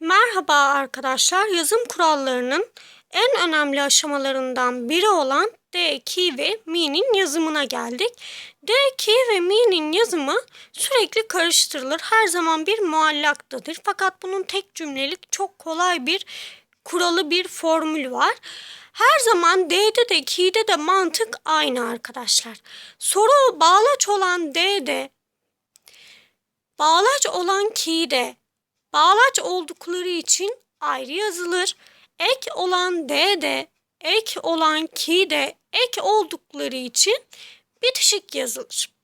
Merhaba arkadaşlar. Yazım kurallarının en önemli aşamalarından biri olan D, Ki ve Mi'nin yazımına geldik. D, Ki ve Mi'nin yazımı sürekli karıştırılır. Her zaman bir muallaktadır. Fakat bunun tek cümlelik çok kolay bir kuralı bir formül var. Her zaman D'de de Ki'de de mantık aynı arkadaşlar. Soru bağlaç olan D'de bağlaç olan Ki'de Bağlaç oldukları için ayrı yazılır. Ek olan D de, ek olan ki de ek oldukları için bitişik yazılır.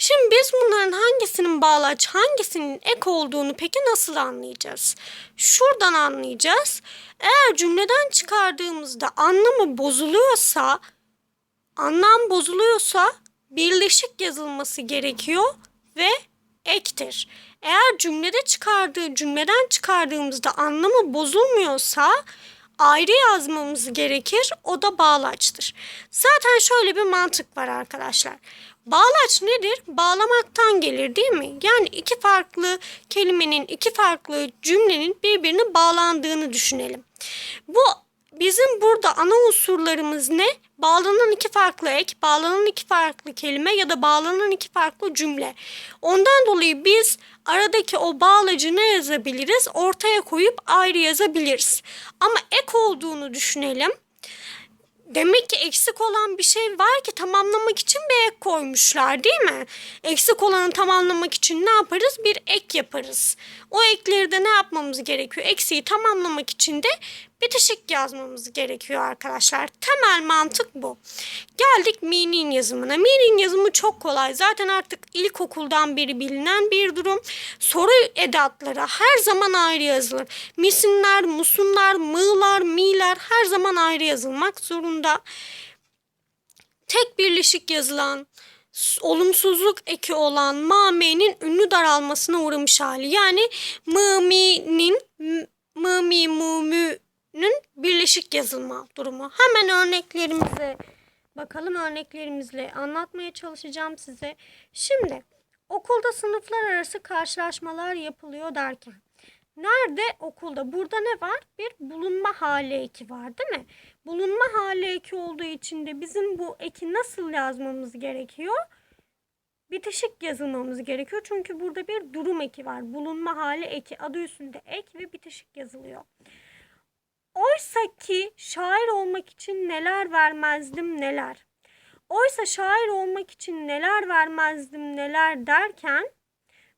Şimdi biz bunların hangisinin bağlaç, hangisinin ek olduğunu peki nasıl anlayacağız? Şuradan anlayacağız. Eğer cümleden çıkardığımızda anlamı bozuluyorsa, anlam bozuluyorsa birleşik yazılması gerekiyor ve ektir. Eğer cümlede çıkardığı cümleden çıkardığımızda anlamı bozulmuyorsa ayrı yazmamız gerekir. O da bağlaçtır. Zaten şöyle bir mantık var arkadaşlar. Bağlaç nedir? Bağlamaktan gelir değil mi? Yani iki farklı kelimenin, iki farklı cümlenin birbirine bağlandığını düşünelim. Bu bizim burada ana unsurlarımız ne? Bağlanan iki farklı ek, bağlanan iki farklı kelime ya da bağlanan iki farklı cümle. Ondan dolayı biz aradaki o bağlacı ne yazabiliriz? Ortaya koyup ayrı yazabiliriz. Ama ek olduğunu düşünelim. Demek ki eksik olan bir şey var ki tamamlamak için bir ek koymuşlar değil mi? Eksik olanı tamamlamak için ne yaparız? Bir ek yaparız. O ekleri de ne yapmamız gerekiyor? Eksiği tamamlamak için de bitişik yazmamız gerekiyor arkadaşlar. Temel mantık bu. Geldik mi'nin yazımına. Mi'nin yazımı çok kolay. Zaten artık ilkokuldan beri bilinen bir durum. Soru edatları her zaman ayrı yazılır. Misinler, musunlar, mığlar, mi'ler her zaman ayrı yazılmak zorunda. Tek birleşik yazılan olumsuzluk eki olan ma'me'nin ünlü daralmasına uğramış hali. Yani mı mi'nin mı mü'nün birleşik yazılma durumu. Hemen örneklerimize bakalım örneklerimizle anlatmaya çalışacağım size. Şimdi okulda sınıflar arası karşılaşmalar yapılıyor derken Nerede? Okulda. Burada ne var? Bir bulunma hali eki var değil mi? Bulunma hali eki olduğu için de bizim bu eki nasıl yazmamız gerekiyor? Bitişik yazılmamız gerekiyor. Çünkü burada bir durum eki var. Bulunma hali eki. Adı üstünde ek ve bitişik yazılıyor. Oysa ki şair olmak için neler vermezdim neler. Oysa şair olmak için neler vermezdim neler derken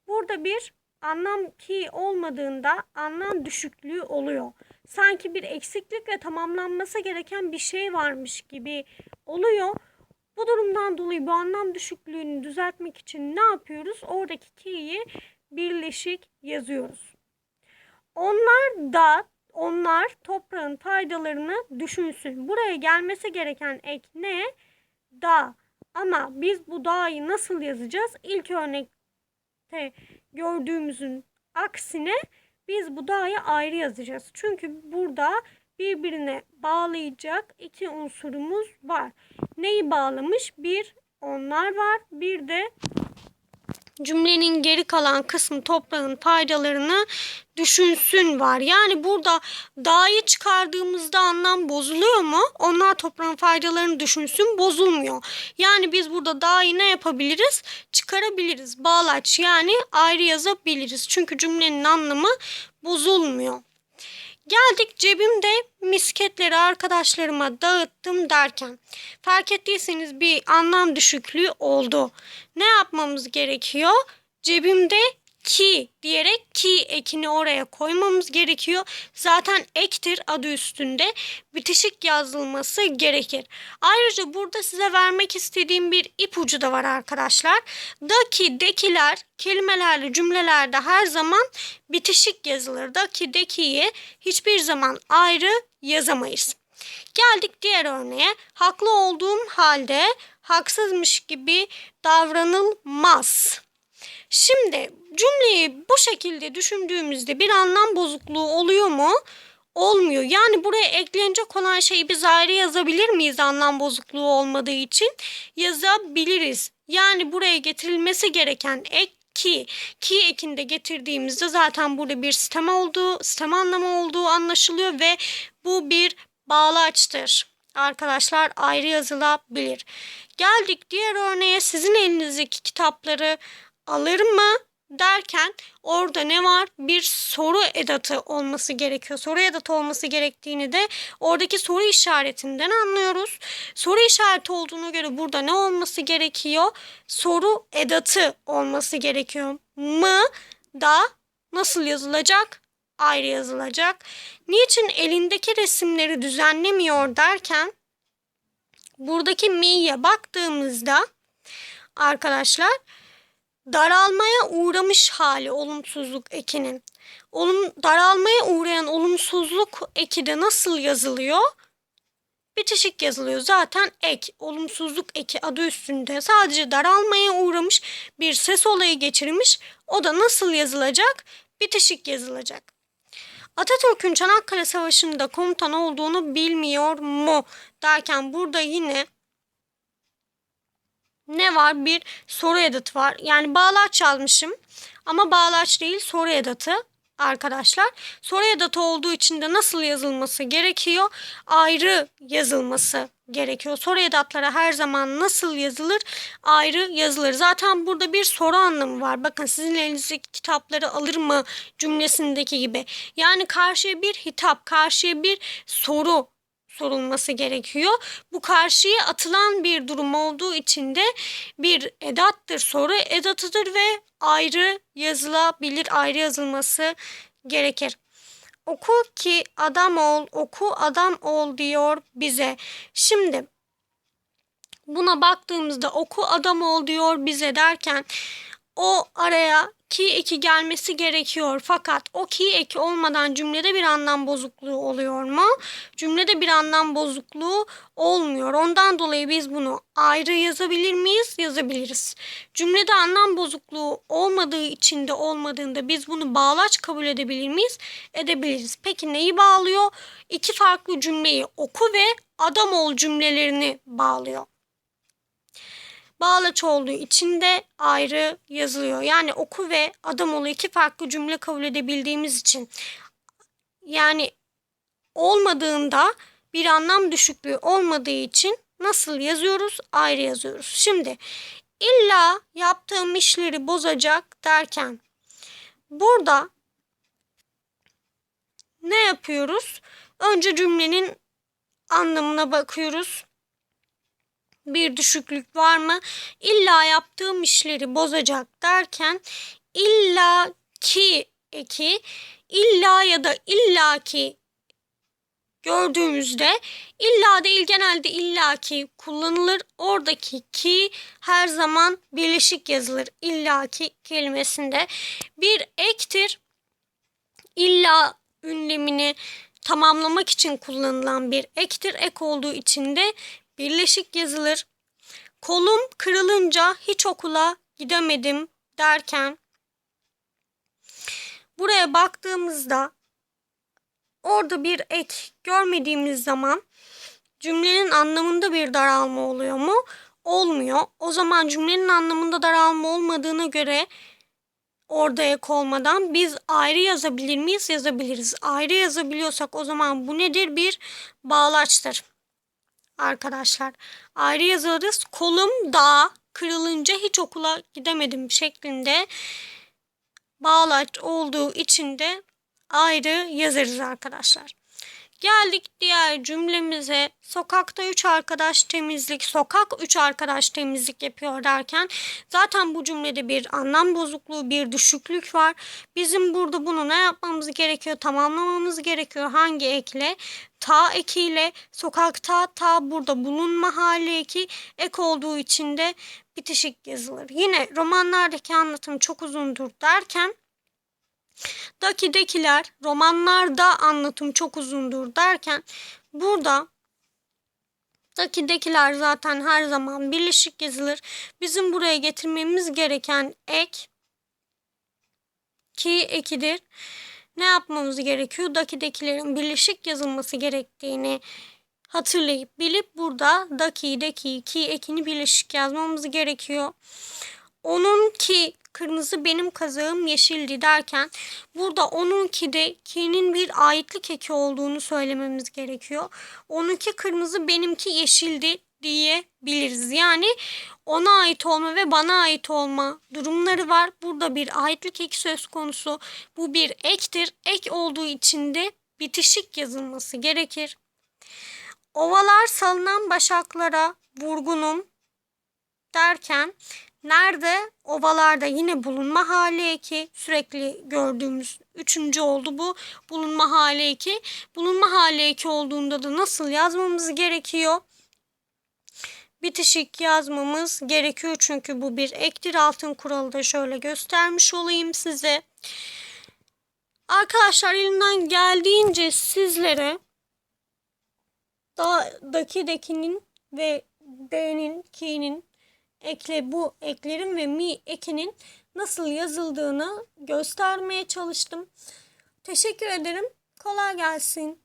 burada bir anlam ki olmadığında anlam düşüklüğü oluyor. Sanki bir eksiklik ve tamamlanması gereken bir şey varmış gibi oluyor. Bu durumdan dolayı bu anlam düşüklüğünü düzeltmek için ne yapıyoruz? Oradaki ki'yi birleşik yazıyoruz. Onlar da onlar toprağın faydalarını düşünsün. Buraya gelmesi gereken ek ne? Da. Ama biz bu da'yı nasıl yazacağız? İlk örnekte gördüğümüzün aksine biz bu da'yı ayrı yazacağız. Çünkü burada birbirine bağlayacak iki unsurumuz var. Neyi bağlamış? Bir onlar var. Bir de cümlenin geri kalan kısmı toprağın faydalarını düşünsün var. Yani burada dağı çıkardığımızda anlam bozuluyor mu? Onlar toprağın faydalarını düşünsün bozulmuyor. Yani biz burada dağı ne yapabiliriz? Çıkarabiliriz. Bağlaç yani ayrı yazabiliriz. Çünkü cümlenin anlamı bozulmuyor. Geldik cebimde misketleri arkadaşlarıma dağıttım derken fark ettiyseniz bir anlam düşüklüğü oldu. Ne yapmamız gerekiyor? Cebimde ki diyerek ki ekini oraya koymamız gerekiyor. Zaten ektir adı üstünde bitişik yazılması gerekir. Ayrıca burada size vermek istediğim bir ipucu da var arkadaşlar. Daki, dekiler kelimelerle cümlelerde her zaman bitişik yazılır. Daki, dekiyi hiçbir zaman ayrı yazamayız. Geldik diğer örneğe. Haklı olduğum halde haksızmış gibi davranılmaz. Şimdi cümleyi bu şekilde düşündüğümüzde bir anlam bozukluğu oluyor mu? Olmuyor. Yani buraya eklenecek olan şeyi biz ayrı yazabilir miyiz anlam bozukluğu olmadığı için? Yazabiliriz. Yani buraya getirilmesi gereken ek ki. Ki ekinde getirdiğimizde zaten burada bir sistem olduğu, sistem anlamı olduğu anlaşılıyor ve bu bir bağlaçtır. Arkadaşlar ayrı yazılabilir. Geldik diğer örneğe sizin elinizdeki kitapları alır mı derken orada ne var? Bir soru edatı olması gerekiyor. Soru edatı olması gerektiğini de oradaki soru işaretinden anlıyoruz. Soru işareti olduğuna göre burada ne olması gerekiyor? Soru edatı olması gerekiyor. Mı da nasıl yazılacak? Ayrı yazılacak. Niçin elindeki resimleri düzenlemiyor derken buradaki mi'ye baktığımızda arkadaşlar daralmaya uğramış hali olumsuzluk ekinin. Olum, daralmaya uğrayan olumsuzluk eki de nasıl yazılıyor? Bitişik yazılıyor. Zaten ek, olumsuzluk eki adı üstünde sadece daralmaya uğramış bir ses olayı geçirmiş. O da nasıl yazılacak? Bitişik yazılacak. Atatürk'ün Çanakkale Savaşı'nda komutan olduğunu bilmiyor mu derken burada yine ne var? Bir soru edatı var. Yani bağlaç yazmışım ama bağlaç değil soru edatı arkadaşlar. Soru edatı olduğu için de nasıl yazılması gerekiyor? Ayrı yazılması gerekiyor. Soru edatları her zaman nasıl yazılır? Ayrı yazılır. Zaten burada bir soru anlamı var. Bakın sizin elinizdeki kitapları alır mı cümlesindeki gibi. Yani karşıya bir hitap, karşıya bir soru sorulması gerekiyor. Bu karşıya atılan bir durum olduğu için de bir edattır, soru edatıdır ve ayrı yazılabilir, ayrı yazılması gerekir. Oku ki adam ol, oku adam ol diyor bize. Şimdi buna baktığımızda oku adam ol diyor bize derken o araya ki eki gelmesi gerekiyor. Fakat o ki eki olmadan cümlede bir anlam bozukluğu oluyor mu? Cümlede bir anlam bozukluğu olmuyor. Ondan dolayı biz bunu ayrı yazabilir miyiz? Yazabiliriz. Cümlede anlam bozukluğu olmadığı için de olmadığında biz bunu bağlaç kabul edebilir miyiz? Edebiliriz. Peki neyi bağlıyor? İki farklı cümleyi oku ve adam ol cümlelerini bağlıyor bağlaç olduğu için de ayrı yazılıyor. Yani oku ve adam olu iki farklı cümle kabul edebildiğimiz için yani olmadığında bir anlam düşüklüğü olmadığı için nasıl yazıyoruz? Ayrı yazıyoruz. Şimdi illa yaptığım işleri bozacak derken burada ne yapıyoruz? Önce cümlenin anlamına bakıyoruz bir düşüklük var mı? İlla yaptığım işleri bozacak derken illa ki eki illa ya da illaki gördüğümüzde illa değil genelde illaki kullanılır. Oradaki ki her zaman birleşik yazılır illaki kelimesinde. Bir ektir. İlla ünlemini tamamlamak için kullanılan bir ektir. Ek olduğu için de birleşik yazılır. Kolum kırılınca hiç okula gidemedim derken buraya baktığımızda orada bir ek görmediğimiz zaman cümlenin anlamında bir daralma oluyor mu? Olmuyor. O zaman cümlenin anlamında daralma olmadığına göre orada ek olmadan biz ayrı yazabilir miyiz? Yazabiliriz. Ayrı yazabiliyorsak o zaman bu nedir? Bir bağlaçtır arkadaşlar. Ayrı yazarız. Kolum da kırılınca hiç okula gidemedim şeklinde bağlaç olduğu için de ayrı yazarız arkadaşlar. Geldik diğer cümlemize. Sokakta üç arkadaş temizlik, sokak üç arkadaş temizlik yapıyor derken zaten bu cümlede bir anlam bozukluğu, bir düşüklük var. Bizim burada bunu ne yapmamız gerekiyor? Tamamlamamız gerekiyor. Hangi ekle? Ta ekiyle sokakta ta burada bulunma hali eki ek olduğu için de bitişik yazılır. Yine romanlardaki anlatım çok uzundur derken Daki'dekiler romanlarda anlatım çok uzundur derken burada Daki'dekiler zaten her zaman birleşik yazılır. Bizim buraya getirmemiz gereken ek ki ekidir. Ne yapmamız gerekiyor? Daki'dekilerin birleşik yazılması gerektiğini hatırlayıp bilip burada daki, deki, ki ekini birleşik yazmamız gerekiyor. onunki kırmızı benim kazağım yeşildi derken burada onunki de ki'nin bir aitlik eki olduğunu söylememiz gerekiyor. Onunki kırmızı benimki yeşildi diyebiliriz. Yani ona ait olma ve bana ait olma durumları var. Burada bir aitlik eki söz konusu. Bu bir ektir. Ek olduğu için de bitişik yazılması gerekir. Ovalar salınan başaklara vurgunum derken nerede ovalarda yine bulunma hali eki sürekli gördüğümüz üçüncü oldu bu bulunma hali eki. Bulunma hali eki olduğunda da nasıl yazmamız gerekiyor? Bitişik yazmamız gerekiyor çünkü bu bir ektir altın kuralı da şöyle göstermiş olayım size. Arkadaşlar elimden geldiğince sizlere da'daki dekinin ve d'nin ki'nin ekle bu eklerin ve mi ekinin nasıl yazıldığını göstermeye çalıştım. Teşekkür ederim. Kolay gelsin.